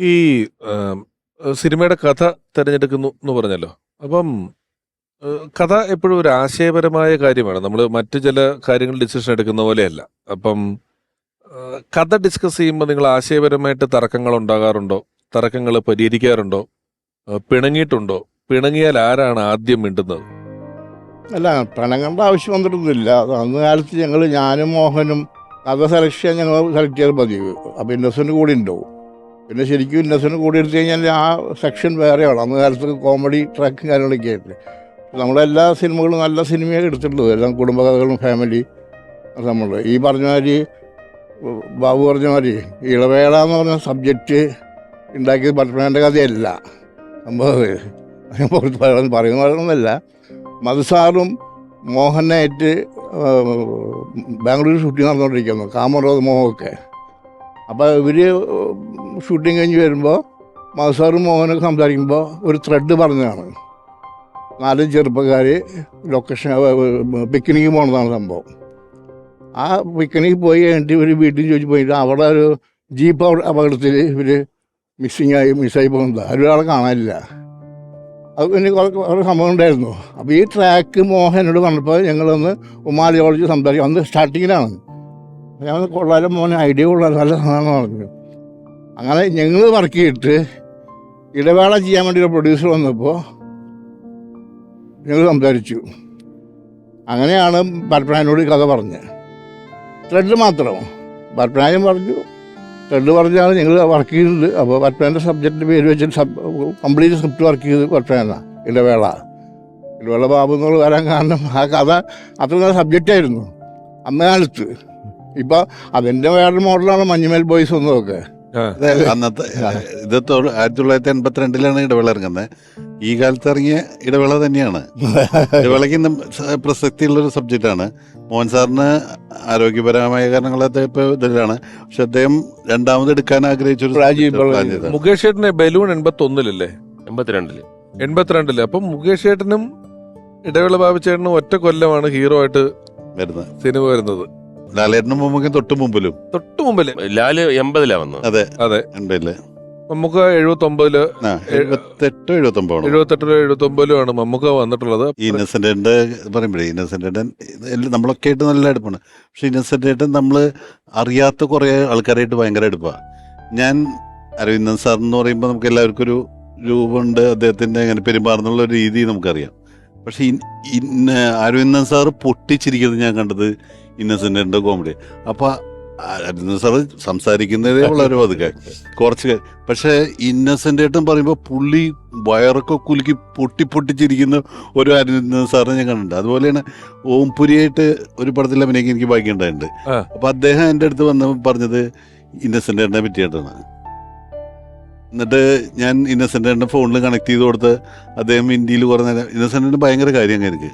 ഈ സിനിമയുടെ കഥ തിരഞ്ഞെടുക്കുന്നു എന്ന് പറഞ്ഞല്ലോ. അപ്പം കഥ എപ്പോഴും ഒരു ആശയപരമായ കാര്യമാണ്. നമ്മൾ മറ്റു ചില കാര്യങ്ങൾ ഡിസിഷൻ എടുക്കുന്ന പോലെയല്ല. അപ്പം കഥ ഡിസ്കസ് ചെയ്യുമ്പോൾ നിങ്ങൾ ആശയപരമായിട്ട് തർക്കങ്ങൾ ഉണ്ടാകാറുണ്ടോ? തർക്കങ്ങൾ പരിഹരിക്കാറുണ്ടോ? പിണങ്ങിയിട്ടുണ്ടോ? പിണങ്ങിയാൽ ആരാണ് ആദ്യം മിണ്ടുന്നത്? അല്ല പിണങ്ങേണ്ട ആവശ്യം വന്നിട്ടൊന്നുമില്ല. അന്ന് കാലത്ത് ഞങ്ങൾ ഞാനും മോഹനും കഥ സെലക്ഷൻ ഞങ്ങൾ സെലക്ട് ചെയ്ത് പതിവ്. അപ്പം ഇൻഡസ്റ്റിന് കൂടി ഉണ്ടാവും പിന്നെ ശരിക്കും ഇന്നസെന്റ് കൂടി എടുത്തു കഴിഞ്ഞാൽ ആ സെക്ഷൻ വേറെയാണ്. അന്ന് കാലത്ത് കോമഡി ട്രാക്കും കാര്യങ്ങളൊക്കെ ആയിട്ട് നമ്മളെല്ലാ സിനിമകളും നല്ല സിനിമയൊക്കെ എടുത്തിട്ടുള്ളത്. എല്ലാം കുടുംബകഥകളും ഫാമിലി നമ്മൾ ഈ പറഞ്ഞ മാതിരി ബാബു പറഞ്ഞ മാതിരി ഇളവേള എന്ന് പറഞ്ഞ സബ്ജക്റ്റ് ഉണ്ടാക്കിയത് പത്മനാഭന്റെ കഥയല്ല. സംഭവം പറയുന്ന പറയുന്നതല്ല. മധുസാറും മോഹനായിട്ട് ബാംഗ്ലൂർ ഷൂട്ടിംഗ് നടന്നുകൊണ്ടിരിക്കുന്നു. കാമറോദ് മോഹമൊക്കെ അപ്പോൾ ഇവർ ഷൂട്ടിംഗ് കഴിഞ്ഞ് വരുമ്പോൾ മസാറും മോഹനൊക്കെ സംസാരിക്കുമ്പോൾ ഒരു ത്രെഡ് പറഞ്ഞതാണ്. നാല് ചെറുപ്പക്കാർ ലൊക്കേഷൻ പിക്നിക്ക് പോണതാണ് സംഭവം. ആ പിക്നിക്ക് പോയി കഴിഞ്ഞിട്ട് ഇവർ വീട്ടിൽ ചോദിച്ചു പോയിട്ട് അവിടെ ഒരു ജീപ്പ് അപകടത്തിൽ ഇവർ മിസ്സിങ് ആയി മിസ്സായി പോകുന്നത്. ഒരാളെ കാണാനില്ല. അത് പിന്നെ കുറേ കുറേ സംഭവം ഉണ്ടായിരുന്നു. അപ്പോൾ ഈ ട്രാക്ക് മോഹനോട് പറഞ്ഞപ്പോൾ ഞങ്ങളൊന്ന് ഉമാലി കോളേജ് സംസാരിക്കും. അന്ന് സ്റ്റാർട്ടിങ്ങിലാണ് ഞാൻ കൊള്ളാലും മോനെ ഐഡിയ കൊള്ളാലും നല്ല സാധനം പറഞ്ഞു അങ്ങനെ ഞങ്ങൾ വർക്ക് ചെയ്തിട്ട് ഇടവേള ചെയ്യാൻ വേണ്ടി ഒരു പ്രൊഡ്യൂസർ വന്നപ്പോൾ ഞങ്ങൾ സംസാരിച്ചു. അങ്ങനെയാണ് പരപ്പനായനോട് കഥ പറഞ്ഞത്. ത്രെഡ് മാത്രം. പരപ്പനായൻ പറഞ്ഞു ത്രെഡ് പറഞ്ഞാണ് ഞങ്ങൾ വർക്ക് ചെയ്തത്. അപ്പോൾ പരപ്പനാന്റെ സബ്ജക്റ്റിന്റെ പേര് വെച്ചിട്ട് സബ് കംപ്ലീറ്റ് സ്ക്രിപ്റ്റ് വർക്ക് ചെയ്ത് പരപ്പനാന ഇടവേള. ഇടവേള ബാബു എന്നുള്ള വരാൻ കാരണം ആ കഥ അത്ര നല്ല സബ്ജക്റ്റായിരുന്നു അന്ന കാലത്ത് അതിന്റെ വേറെ വേറൊരു മോഡലാണ് മഞ്ഞുമേൽ ബോയ്സ് ഒന്നൊക്കെ ഒക്കെ അന്നത്തെ ഇത് ആയിരത്തി തൊള്ളായിരത്തി എൺപത്തിരണ്ടിലാണ് ഇടവേള ഇറങ്ങുന്നത് ഈ കാലത്ത് ഇറങ്ങിയ ഇടവേള തന്നെയാണ്. ഇടവേളയ്ക്ക് ഇന്നും ഒരു സബ്ജക്റ്റ് സബ്ജക്റ്റാണ്. മോഹൻ സാറിന് ആരോഗ്യപരമായ കാരണങ്ങളൊക്കെ ഇപ്പൊ ഇതിലാണ്. പക്ഷെ അദ്ദേഹം രണ്ടാമത് എടുക്കാൻ ആഗ്രഹിച്ച ഒരു. മുകേഷ് ഏട്ടനെ ബലൂൺ എൺപത്തി ഒന്നിലല്ലേ എൺപത്തിരണ്ടിൽ. എൺപത്തിരണ്ടിൽ. അപ്പം മുകേഷ് ഏട്ടനും ഇടവേള ബാബുച്ചേട്ടനും ഒറ്റ കൊല്ലമാണ് ഹീറോ ആയിട്ട് വരുന്നത്. സിനിമ വരുന്നത്. ലാലേട്ടനും മുമ്പും തൊട്ട് മുമ്പിലും. തൊട്ട് മുമ്പിൽ. ലാൽ എൺപതിലാ വന്നത്. അതെ. അതെ. ഉണ്ടല്ലേ നമുക്ക് എഴുപത്തി ഒമ്പതിൽ ആ എഴുപത്തെട്ടോ എഴുപത്തി ഒമ്പതാണോ എഴുപത്തെട്ടിലോ എഴുപത്തി ഒമ്പതിലുമാണ് മമ്മൂക്ക വന്നിട്ടുള്ളത്. ഈ ഇന്നസെന്റിന്റെ പറയുമ്പോഴേ ഇന്നസെന്റേട്ടൻ നമ്മളൊക്കെ ആയിട്ട് നല്ല അടുപ്പാണ് പക്ഷെ ഇന്നസെന്റേട്ടൻ നമ്മൾ അറിയാത്ത കുറേ ആൾക്കാരായിട്ട് ഭയങ്കര അടുപ്പാണ് ഞാൻ അരവിന്ദൻ സാർ എന്ന് പറയുമ്പോൾ നമുക്ക് എല്ലാവർക്കും ഒരു രൂപമുണ്ട്. അദ്ദേഹത്തിന്റെ അങ്ങനെ പെരുമാറുന്നുള്ള ഒരു രീതി നമുക്കറിയാം. പക്ഷെ ഇൻ- ഇന്ന അരവിന്ദൻ സാർ പൊട്ടിച്ചിരിക്കുന്നത് ഞാൻ കണ്ടത് ഇന്നസെന്റിന്റെ കോമഡി. അപ്പൊ അരവിന്ദൻ സാറ് സംസാരിക്കുന്നതേ വളരെ പതുക്കെ. കുറച്ച് പക്ഷേ ഇന്നസെന്റ് ആയിട്ടും പറയുമ്പോൾ പുള്ളി വയറൊക്കെ കുലുക്കി പൊട്ടി പൊട്ടിച്ചിരിക്കുന്ന ഒരു അരവിന്ദൻ സാറിനെ ഞാൻ കണ്ടിട്ടുണ്ട്. അതുപോലെയാണ് ഓംപുരിയായിട്ട് ഒരു പടത്തിൽ അഭിനയിക്കാൻ എനിക്ക് ബാക്കി ഉണ്ടായിട്ടുണ്ട്. അപ്പൊ അദ്ദേഹം എന്റെ അടുത്ത് വന്ന് പറഞ്ഞത് ഇന്നസെന്റ് ഏട്ടനെ പറ്റിയിട്ടാണ്. എന്നിട്ട് ഞാൻ ഇന്നസെന്റ് ഏട്ടന്റെ ഫോണിൽ കണക്ട് ചെയ്ത് കൊടുത്ത് അദ്ദേഹം ഇന്ത്യയിൽ കുറേ നേരം ഇന്നസെന്റ് ഭയങ്കര കാര്യം എനിക്ക്